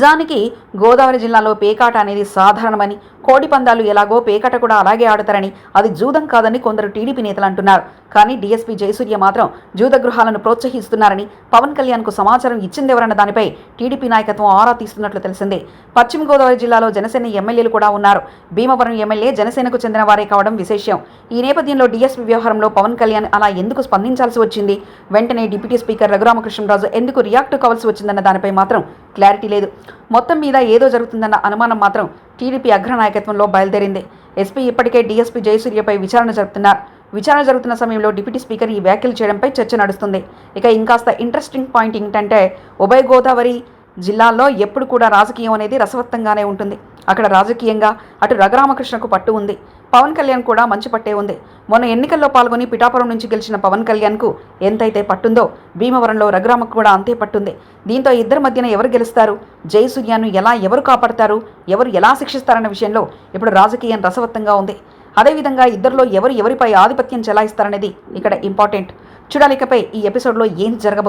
నిజానికి గోదావరి జిల్లాలో పేకాట అనేది సాధారణమని కోడి పందాలు ఎలాగో పేకాట కూడా అలాగే ఆడతారని అది జూదం కాదని కొందరు టీడీపీ నేతలు అంటున్నారు. కానీ డీఎస్పీ జయసూర్య మాత్రం జూద గృహాలను ప్రోత్సహిస్తున్నారని పవన్ కళ్యాణ్కు సమాచారం ఇచ్చిందెవరన్న దానిపై టీడీపీ నాయకత్వం ఆరా తీస్తున్నట్లు తెలిసిందే. పశ్చిమ గోదావరి జిల్లాలో జనసేన ఎమ్మెల్యేలు కూడా ఉన్నారు. భీమవరం ఎమ్మెల్యే జనసేనకు చెందిన వారే కావడం విశేషం. ఈ నేపథ్యంలో డీఎస్పీ వ్యవహారంలో పవన్ కళ్యాణ్ అలా ఎందుకు స్పందించాల్సి వచ్చింది? వెంటనే డిప్యూటీ స్పీకర్ రఘురామకృష్ణరాజు ఎందుకు రియాక్ట్ కావాల్సి వచ్చిందన్న దానిపై మాత్రం క్లారిటీ లేదు. మొత్తం మీద ఏదో జరుగుతుందన్న అనుమానం మాత్రం టీడీపీ అగ్రనాయకత్వంలో బయలుదేరింది. ఎస్పీ ఇప్పటికే డీఎస్పీ జయసూర్యపై విచారణ జరుపుతున్నారు. విచారణ జరుగుతున్న సమయంలో డిప్యూటీ స్పీకర్ ఈ వ్యాఖ్యలు చేయడంపై చర్చ నడుస్తుంది. ఇక ఇంకాస్త ఇంట్రెస్టింగ్ పాయింట్ ఏంటంటే ఉభయ గోదావరి జిల్లాల్లో ఎప్పుడు కూడా రాజకీయం అనేది రసవత్తంగానే ఉంటుంది. అక్కడ రాజకీయంగా అటు రఘురామకృష్ణకు పట్టు ఉంది. పవన్ కళ్యాణ్ కూడా మంచి పట్టే ఉంది. మొన్న ఎన్నికల్లో పాల్గొని పిఠాపురం నుంచి గెలిచిన పవన్ కళ్యాణ్కు ఎంతైతే పట్టుందో భీమవరంలో రఘురామకు కూడా అంతే పట్టుంది. దీంతో ఇద్దరి మధ్యన ఎవరు గెలుస్తారు? జయసూర్యాను ఎలా ఎవరు కాపాడతారు? ఎవరు ఎలా శిక్షిస్తారన్న విషయంలో ఇప్పుడు రాజకీయం రసవత్తంగా ఉంది. అదేవిధంగా ఇద్దరిలో ఎవరు ఎవరిపై ఆధిపత్యం చెలాయిస్తారనేది ఇక్కడ ఇంపార్టెంట్. చూడాలికపై ఈ ఎపిసోడ్లో ఏం జరగబోతుంది